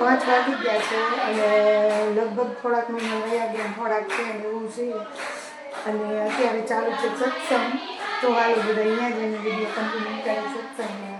પાંચ વાગી ગયા છે અને લગભગ થોડાક મહિના વયા ગયા, થોડાક છે અને એવું છે. અને અત્યારે ચાલુ છે સત્સંગ. તો હાલ બધા અહીંયા જઈને વીડિયો કન્ટિન્યુ કરે સત્સંગમાં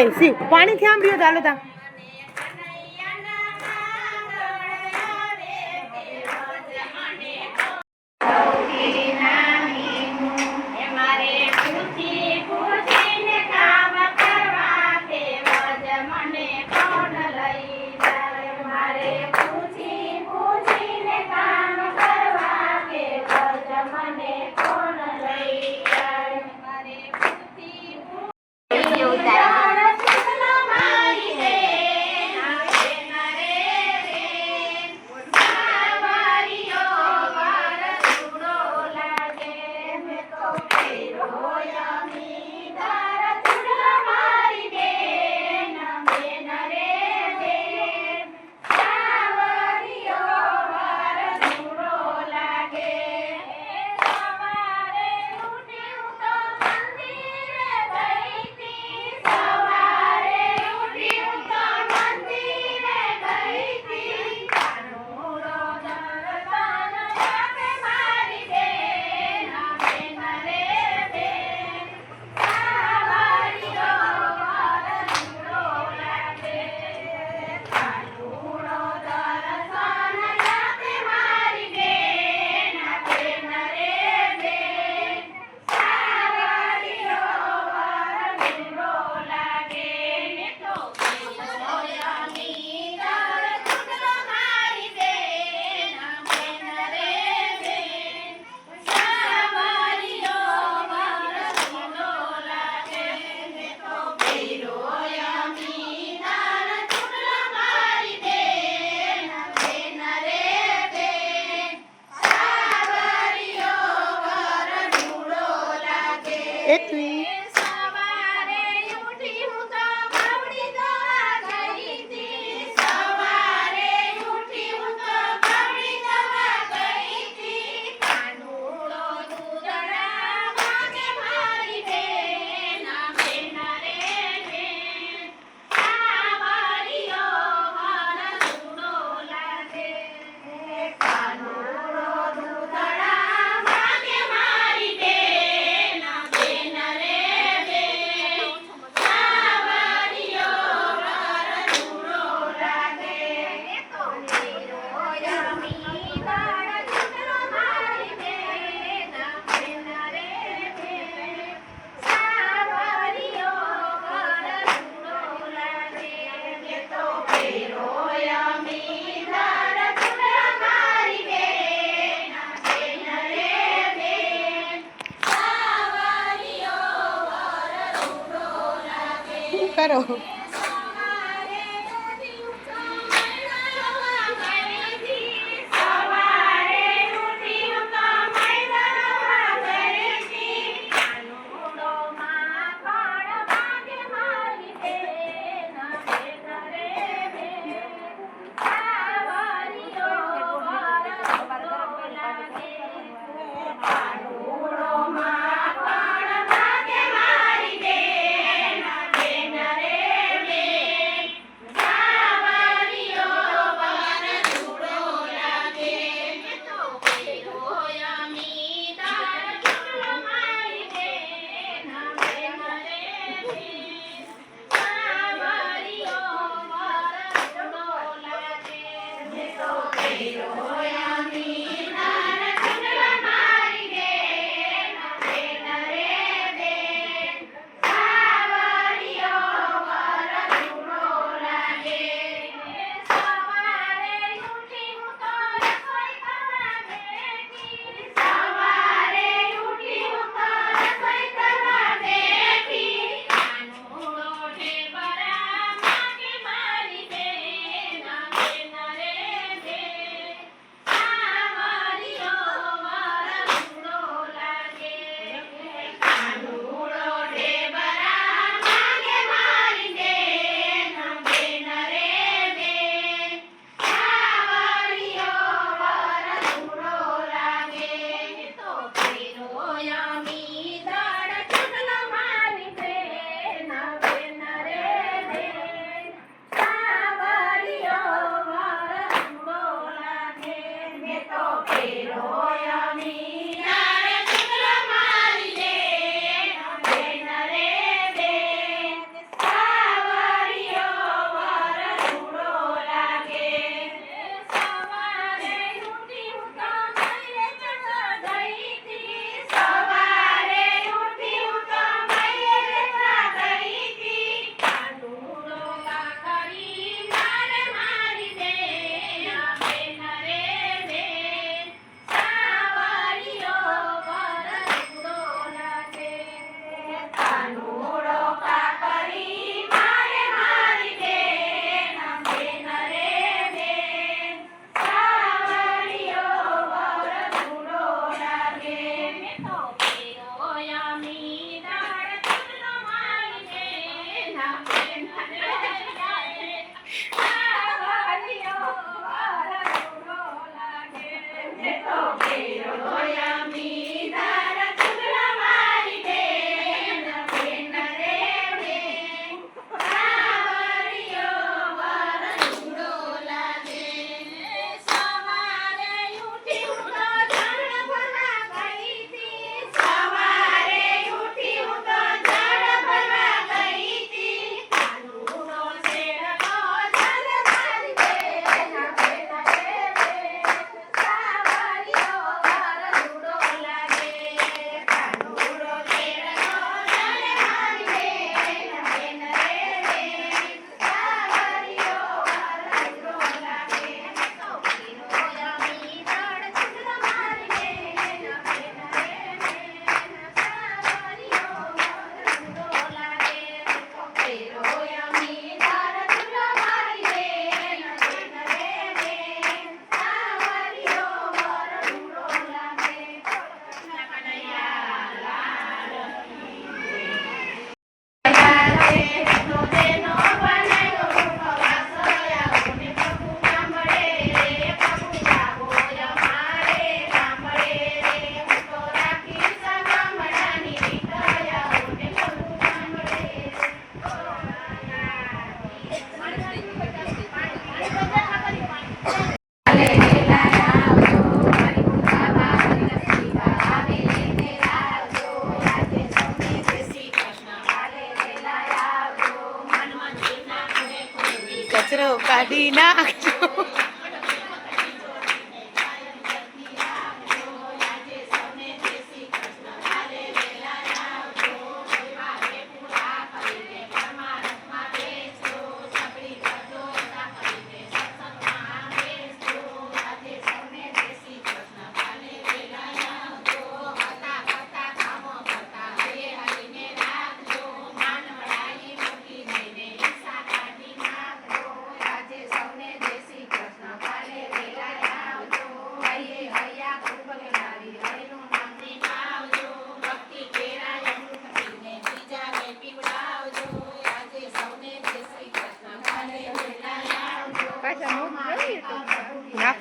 એ સી પાણીથી આમ રહ્યો ચાલો તા.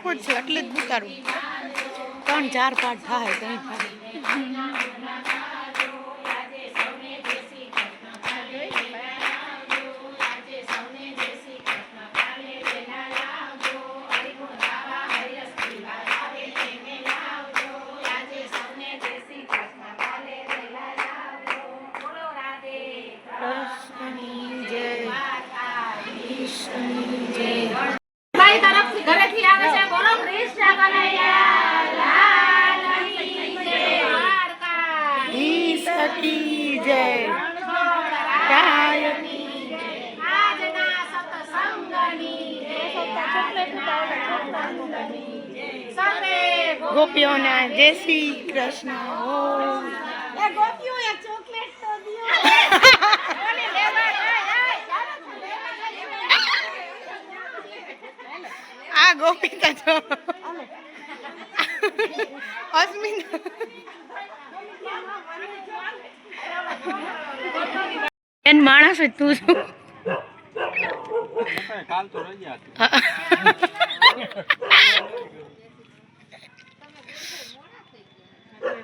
જ છે એટલે જ ઉતારું. ત્રણ ચાર પાઠ થાય ત્રણ થાય. ગોપીઓના જય શ્રી કૃષ્ણ. આ ગોપિતા છો અસ્મિતા. એન માણસ જ તું છું. કાલ તો રહી હતી.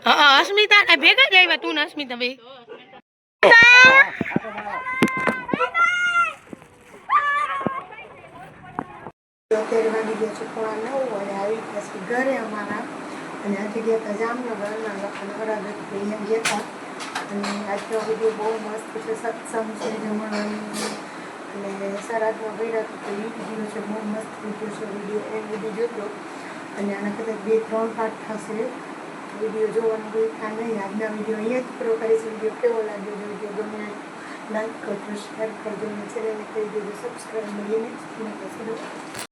અસ્મિતા ને ભેગા જ આવ્યા, તું ને અસ્મિતા ભાઈ અત્યારે વાગી ગયા છે પોણા અને આવી ગયા ઘરે અમારા અને આજે ગયા હતા જામનગર અને અરાબત અહીંયા ગયા અને આજનો વીડિયો બહુ મસ્ત છે સત્સંગ છે અને સરાદમાં ગયા તો એ છે બહુ મસ્ત વીડિયો છે વીડિયો એ વીડિયો જોજો અને આના કદાચ બે, ત્રણ પાઠ થશે. વીડિયો જોવાનું કોઈ થાય નહીં, આજના વીડિયો અહીંયા જ પૂરો કરીશ. વીડિયો કેવો લાગ્યો વીડિયો ગમે લાઈક કરજો શેર કરજો, અને ચેનલને કહી દેજો સબસ્ક્રાઈબ મળીને